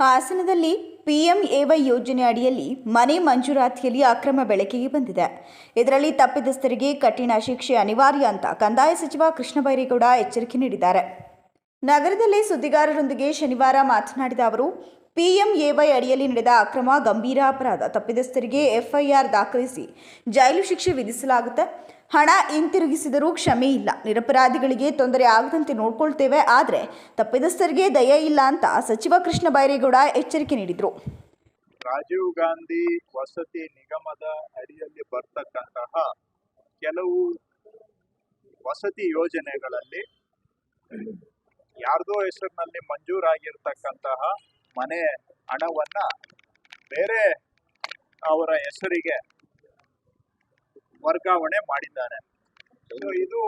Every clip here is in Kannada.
ಹಾಸನದಲ್ಲಿ ಪಿಎಂಎವೈ ಯೋಜನೆ ಅಡಿಯಲ್ಲಿ ಮನೆ ಮಂಜೂರಾತಿಯಲ್ಲಿ ಅಕ್ರಮ ಬೆಳಕಿಗೆ ಬಂದಿದೆ. ಇದರಲ್ಲಿ ತಪ್ಪಿತಸ್ಥರಿಗೆ ಕಠಿಣ ಶಿಕ್ಷೆ ಅನಿವಾರ್ಯ ಅಂತ ಕಂದಾಯ ಸಚಿವ ಕೃಷ್ಣ ಬೈರೇಗೌಡ ಎಚ್ಚರಿಕೆ ನೀಡಿದ್ದಾರೆ. ನಗರದಲ್ಲಿ ಸುದ್ದಿಗಾರರೊಂದಿಗೆ ಶನಿವಾರ ಮಾತನಾಡಿದ ಅವರು ಪಿಎಂಎವೈ ಅಡಿಯಲ್ಲಿ ನಡೆದ ಅಕ್ರಮ ಗಂಭೀರ ಅಪರಾಧ ತಪ್ಪಿದಸ್ಥರಿಗೆ ಎಫ್ಐಆರ್ ದಾಖಲಿಸಿ ಜೈಲು ಶಿಕ್ಷೆ ವಿಧಿಸಲಾಗುತ್ತೆ. ಹಣ ಹಿಂತಿರುಗಿಸಿದರೂ ಕ್ಷಮೆ ಇಲ್ಲ. ನಿರಪರಾಧಿಗಳಿಗೆ ತೊಂದರೆ ಆಗದಂತೆ ನೋಡ್ಕೊಳ್ತೇವೆ. ಆದರೆ ತಪ್ಪಿದಸ್ಥರಿಗೆ ದಯೆ ಇಲ್ಲ ಅಂತ ಸಚಿವ ಕೃಷ್ಣ ಬೈರೇಗೌಡ ಎಚ್ಚರಿಕೆ ನೀಡಿದರು. ರಾಜೀವ್ ಗಾಂಧಿ ವಸತಿ ನಿಗಮದ ಅಡಿಯಲ್ಲಿ ಬರ್ತಕ್ಕಂತಹ ಕೆಲವು ವಸತಿ ಯೋಜನೆಗಳಲ್ಲಿ ಯಾರ್ದೋ ಹೆಸರಿನಲ್ಲಿ ಮಂಜೂರಾಗಿರ್ತಕ್ಕಂತಹ ಮನೆ ಹಣವನ್ನ ಬೇರೆ ಅವರ ಹೆಸರಿಗೆ ವರ್ಗಾವಣೆ ಮಾಡಿದ್ದಾರೆ. ಇದು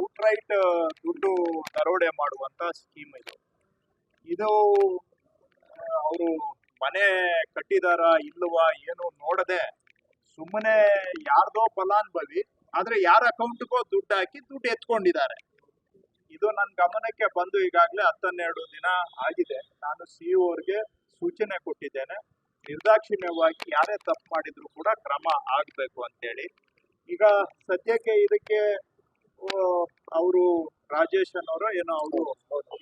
ಔಟ್ರೈಟ್ ದುಡ್ಡು ದರೋಡೆ ಮಾಡುವಂತ ಸ್ಕೀಮ್ ಇದು. ಇದು ಅವರು ಮನೆ ಕಟ್ಟಿದಾರ ಇಲ್ವಾ ಏನು ನೋಡದೆ ಸುಮ್ಮನೆ ಯಾರ್ದೋ ಫಲಾನುಭವಿ, ಆದ್ರೆ ಯಾರ ಅಕೌಂಟ್ಗೋ ದುಡ್ಡು ಹಾಕಿ ದುಡ್ಡು ಎತ್ಕೊಂಡಿದ್ದಾರೆ. ಇದು ನನ್ನ ಗಮನಕ್ಕೆ ಬಂದು ಈಗಾಗಲೇ ಹತ್ತನ್ನೆರಡು ದಿನ ಆಗಿದೆ. ನಾನು ಸಿ ಅವ್ರಿಗೆ ಸೂಚನೆ ಕೊಟ್ಟಿದ್ದೇನೆ. ನಿರ್ದಾಕ್ಷಿಣ್ಯವಾಗಿ ಯಾರೇ ತಪ್ಪು ಮಾಡಿದ್ರು ಕೂಡ ಕ್ರಮ ಆಗಬೇಕು ಅಂತೇಳಿ. ಈಗ ಸದ್ಯಕ್ಕೆ ಇದಕ್ಕೆ ಅವರು ರಾಜೇಶ್ ಅನ್ನೋರು ಏನೋ ಅವರು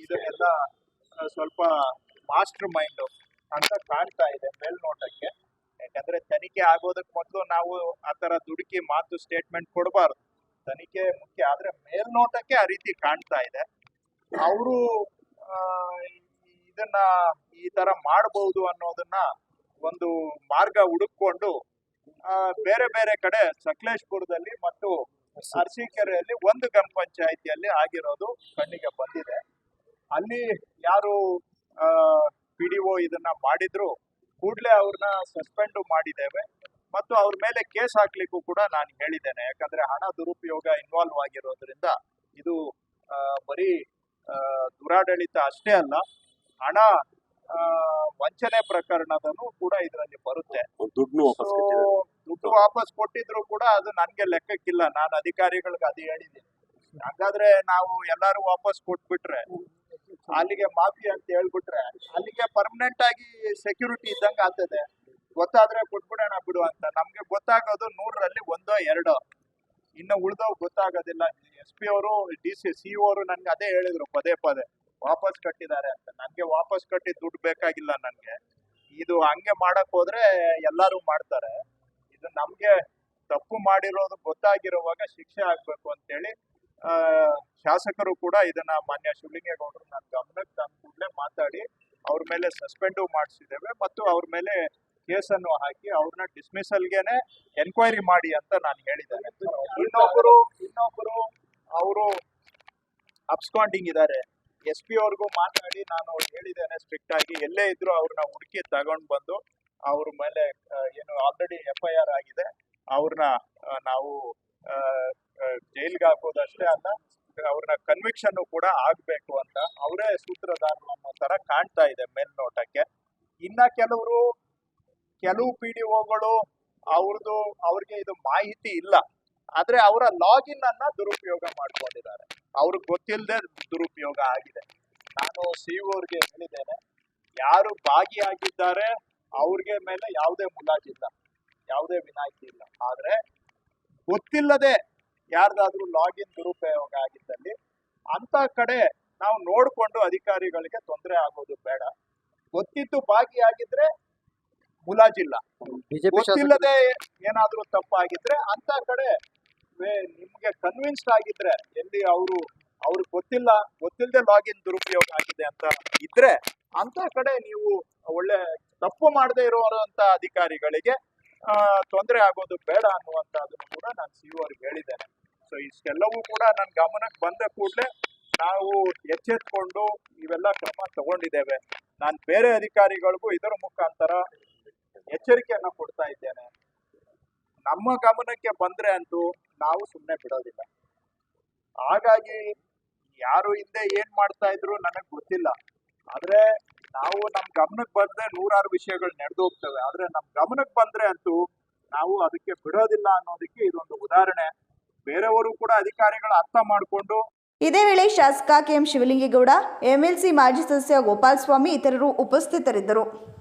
ಇದನ್ನೆಲ್ಲ ಸ್ವಲ್ಪ ಮಾಸ್ಟರ್ ಮೈಂಡ್ ಅಂತ ಕಾಣ್ತಾ ಇದೆ ಮೇಲ್ನೋಟಕ್ಕೆ. ಯಾಕಂದ್ರೆ ತನಿಖೆ ಆಗೋದಕ್ಕೆ ಮೊದಲು ನಾವು ಆ ತರ ದುಡುಕಿ ಮಾತು ಸ್ಟೇಟ್ಮೆಂಟ್ ಕೊಡಬಾರ್ದು. ತನಿಖೆ ಮುಖ್ಯ ಆದ್ರೆ ಮೇಲ್ನೋಟಕ್ಕೆ ಆ ರೀತಿ ಕಾಣ್ತಾ ಇದೆ. ಅವರು ಇದನ್ನ ಈ ತರ ಮಾಡಬಹುದು ಅನ್ನೋದನ್ನ ಒಂದು ಮಾರ್ಗ ಹುಡುಕೊಂಡು ಬೇರೆ ಬೇರೆ ಕಡೆ ಸಕಲೇಶ್ಪುರದಲ್ಲಿ ಮತ್ತು ಅರಸೀಕೆರೆಯಲ್ಲಿ ಒಂದು ಗ್ರಾಮ ಪಂಚಾಯಿತಿಯಲ್ಲಿ ಆಗಿರೋದು ಕಣ್ಣಿಗೆ ಬಂದಿದೆ. ಅಲ್ಲಿ ಯಾರು ಪಿ ಡಿ ಒ ಇದನ್ನ ಮಾಡಿದ್ರು, ಕೂಡಲೇ ಅವ್ರನ್ನ ಸಸ್ಪೆಂಡ್ ಮಾಡಿದ್ದೇವೆ. ಮತ್ತು ಅವ್ರ ಮೇಲೆ ಕೇಸ್ ಹಾಕ್ಲಿಕ್ಕೂ ಕೂಡ ನಾನು ಹೇಳಿದ್ದೇನೆ. ಯಾಕಂದ್ರೆ ಹಣ ದುರುಪಯೋಗ ಇನ್ವಾಲ್ವ್ ಆಗಿರೋದ್ರಿಂದ ಇದು ಬರೀ ದುರಾಡಳಿತ ಅಷ್ಟೇ ಅಲ್ಲ ಹಣ ವಂಚನೆ ಪ್ರಕರಣದನು ಕೂಡ ಇದರಲ್ಲಿ ಬರುತ್ತೆ. ದುಡ್ಡು ವಾಪಸ್ So, ದುಡ್ಡು ವಾಪಸ್ ಕೊಟ್ಟಿದ್ರು ಕೂಡ ಅದು ನನ್ಗೆ ಲೆಕ್ಕಕ್ಕಿಲ್ಲ. ನಾನು ಅಧಿಕಾರಿಗಳಿಗೆ ಅದು ಹೇಳಿದ್ದೀನಿ. ಹಾಗಾದ್ರೆ ನಾವು ಎಲ್ಲಾರು ವಾಪಸ್ ಕೊಟ್ಬಿಟ್ರೆ ಅಲ್ಲಿಗೆ ಮಾಫಿ ಅಂತ ಹೇಳ್ಬಿಟ್ರೆ ಅಲ್ಲಿಗೆ ಪರ್ಮನೆಂಟ್ ಆಗಿ ಸೆಕ್ಯೂರಿಟಿ ಇದ್ದಂಗೆ ಆಗ್ತದೆ. ಗೊತ್ತಾದ್ರೆ ಕೊಟ್ಬಿಡೋಣ ಬಿಡು ಅಂತ. ನಮ್ಗೆ ಗೊತ್ತಾಗೋದು ನೂರರಲ್ಲಿ ಒಂದೋ ಎರಡೋ. ಇನ್ನು ಉಳ್ದವ್ ಗೊತ್ತಾಗೋದಿಲ್ಲ. ಎಸ್ ಪಿ ಅವರು ಡಿ ಸಿ ಸಿ ಅವರು ನನ್ಗೆ ಅದೇ ಹೇಳಿದ್ರು ಪದೇ ಪದೇ. ವಾಪಸ್ ಕಟ್ಟಿದ್ದಾರೆ ಅಂತ. ನನ್ಗೆ ವಾಪಸ್ ಕಟ್ಟಿ ದುಡ್ಡು ಬೇಕಾಗಿಲ್ಲ ನನ್ಗೆ. ಇದು ಹಂಗೆ ಮಾಡಕ್ ಹೋದ್ರೆ ಎಲ್ಲಾರು ಮಾಡ್ತಾರೆ. ಇದು ನಮ್ಗೆ ತಪ್ಪು ಮಾಡಿರೋದು ಗೊತ್ತಾಗಿರುವಾಗ ಶಿಕ್ಷೆ ಆಗ್ಬೇಕು ಅಂತೇಳಿ ಆ, ಶಾಸಕರು ಕೂಡ ಇದನ್ನ ಮಾನ್ಯ ಶಿವಲಿಂಗೇಗೌಡರು ನನ್ನ ಗಮನಕ್ಕೆ ತಂದ ಕೂಡಲೇ ಮಾತಾಡಿ ಅವ್ರ ಮೇಲೆ ಸಸ್ಪೆಂಡು ಮಾಡಿಸಿದ್ದೇವೆ ಮತ್ತು ಅವ್ರ ಮೇಲೆ ಕೇಸನ್ನು ಹಾಕಿ ಅವ್ರನ್ನ ಡಿಸ್ಮಿಸಲ್ಗೆನೆ ಎನ್ಕ್ವೈರಿ ಮಾಡಿ ಅಂತ ನಾನು ಹೇಳಿದ್ದೇನೆ. ಇನ್ನೊಬ್ಬರು ಇನ್ನೊಬ್ಬರು ಅವರು ಅಪ್ಸ್ಕಾಂಡಿಂಗ್ ಇದ್ದಾರೆ. ಎಸ್ ಪಿ ಅವ್ರಿಗೂ ಮಾತಾಡಿ ನಾನು ಹೇಳಿದ್ದೇನೆ ಸ್ಟ್ರಿಕ್ಟ್ ಆಗಿ. ಎಲ್ಲೇ ಇದ್ರು ಅವ್ರನ್ನ ಹುಡುಕಿ ತಗೊಂಡ್ ಬಂದು ಅವ್ರ ಮೇಲೆ ಏನು ಆಲ್ರೆಡಿ ಎಫ್ ಐ ಆರ್ ಆಗಿದೆ. ಅವ್ರನ್ನ ನಾವು ಜೈಲ್ಗೆ ಹಾಕೋದು ಅಷ್ಟೇ ಅಲ್ಲ, ಅವ್ರನ್ನ ಕನ್ವಿಕ್ಷನ್ ಕೂಡ ಆಗ್ಬೇಕು ಅಂತ. ಅವರೇ ಸೂತ್ರಧಾರ ಅನ್ನೋ ತರ ಕಾಣ್ತಾ ಇದೆ ಮೇಲ್ನೋಟಕ್ಕೆ. ಇನ್ನ ಕೆಲವರು ಕೆಲವು ಪಿ ಡಿ ಒಗಳು ಅವ್ರದ್ದು ಅವ್ರಿಗೆ ಇದು ಮಾಹಿತಿ ಇಲ್ಲ. ಆದ್ರೆ ಅವರ ಲಾಗಿನ್ ಅನ್ನ ದುರುಪಯೋಗ ಮಾಡ್ಕೊಂಡಿದ್ದಾರೆ. ಅವ್ರಿಗೆ ಗೊತ್ತಿಲ್ಲದೆ ದುರುಪಯೋಗ ಆಗಿದೆ. ನಾನು ಸಿ ಅವ್ರಿಗೆ ಹೇಳಿದ್ದೇನೆ, ಯಾರು ಭಾಗಿಯಾಗಿದ್ದಾರೆ ಅವ್ರಿಗೆ ಮೇಲೆ ಯಾವುದೇ ಮುಲಾಜಿಲ್ಲ ಯಾವುದೇ ವಿನಾಯಿತಿ ಇಲ್ಲ. ಆದ್ರೆ ಗೊತ್ತಿಲ್ಲದೆ ಯಾರ್ದಾದ್ರೂ ಲಾಗಿನ್ ದುರುಪಯೋಗ ಆಗಿದ್ದಲ್ಲಿ ಅಂತ ಕಡೆ ನಾವು ನೋಡ್ಕೊಂಡು ಅಧಿಕಾರಿಗಳಿಗೆ ತೊಂದರೆ ಆಗೋದು ಬೇಡ. ಗೊತ್ತಿದ್ದು ಭಾಗಿಯಾಗಿದ್ರೆ ಮುಲಾಜಿಲ್ಲ. ಗೊತ್ತಿಲ್ಲದೆ ಏನಾದ್ರೂ ತಪ್ಪಾಗಿದ್ರೆ ಅಂತ ಕಡೆ ನಿಮ್ಗೆ ಕನ್ವಿನ್ಸ್ಡ್ ಆಗಿದ್ರೆ ಎಲ್ಲಿ ಅವರು ಅವ್ರಿಗೆ ಗೊತ್ತಿಲ್ಲ ಗೊತ್ತಿಲ್ಲದೆ ಲಾಗಿನ್ ದುರುಪಯೋಗ ಆಗಿದೆ ಅಂತ ಇದ್ರೆ ಅಂತ ಕಡೆ ನೀವು ಒಳ್ಳೆ ತಪ್ಪು ಮಾಡದೇ ಇರುವಂತ ಅಧಿಕಾರಿಗಳಿಗೆ ಆ, ತೊಂದರೆ ಆಗೋದು ಬೇಡ ಅನ್ನುವಂತದನ್ನು ಕೂಡ ನಾನು ಸಿ ಅವ್ರಿಗೆ ಹೇಳಿದ್ದೇನೆ. ಸೊ ಇಷ್ಟೆಲ್ಲವೂ ಕೂಡ ನನ್ನ ಗಮನಕ್ಕೆ ಬಂದ ಕೂಡಲೇ ನಾವು ಎಚ್ಚೆತ್ಕೊಂಡು ಇವೆಲ್ಲ ಕ್ರಮ ತಗೊಂಡಿದ್ದೇವೆ. ನಾನು ಬೇರೆ ಅಧಿಕಾರಿಗಳಿಗೂ ಇದರ ಮುಖಾಂತರ ಎಚ್ಚರಿಕೆಯನ್ನ ಕೊಡ್ತಾ ಇದ್ದೇನೆ. ನಮ್ಮ ಗಮನಕ್ಕೆ ಬಂದ್ರೆ ಅಂತೂ ನಾವು ಸುಮ್ಮನೆ ಬಿಡೋದಿಲ್ಲ. ಹಾಗಾಗಿ ಯಾರು ಹಿಂದೆ ಏನ್ ಮಾಡ್ತಾ ಇದ್ರು ನನಗೆ ಗೊತ್ತಿಲ್ಲ. ಆದ್ರೆ ನಾವು ನಮ್ ಗಮನಕ್ಕೆ ಬಂದ್ರೆ ನೂರಾರು ವಿಷಯಗಳು ನಡೆದು ಹೋಗ್ತವೆ. ಆದ್ರೆ ನಮ್ ಗಮನಕ್ಕೆ ಬಂದ್ರೆ ಅಂತೂ ನಾವು ಅದಕ್ಕೆ ಬಿಡೋದಿಲ್ಲ ಅನ್ನೋದಕ್ಕೆ ಇದೊಂದು ಉದಾಹರಣೆ. ಬೇರೆಯವರು ಕೂಡ ಅಧಿಕಾರಿಗಳು ಅರ್ಥ ಮಾಡಿಕೊಂಡು ಇದೇ ವೇಳೆ ಶಾಸಕ ಕೆಎಂ ಶಿವಲಿಂಗೇಗೌಡ ಎಂಎಲ್ಸಿ ಮಾಜಿ ಸದಸ್ಯ ಗೋಪಾಲಸ್ವಾಮಿ ಇತರರು ಉಪಸ್ಥಿತರಿದ್ದರು.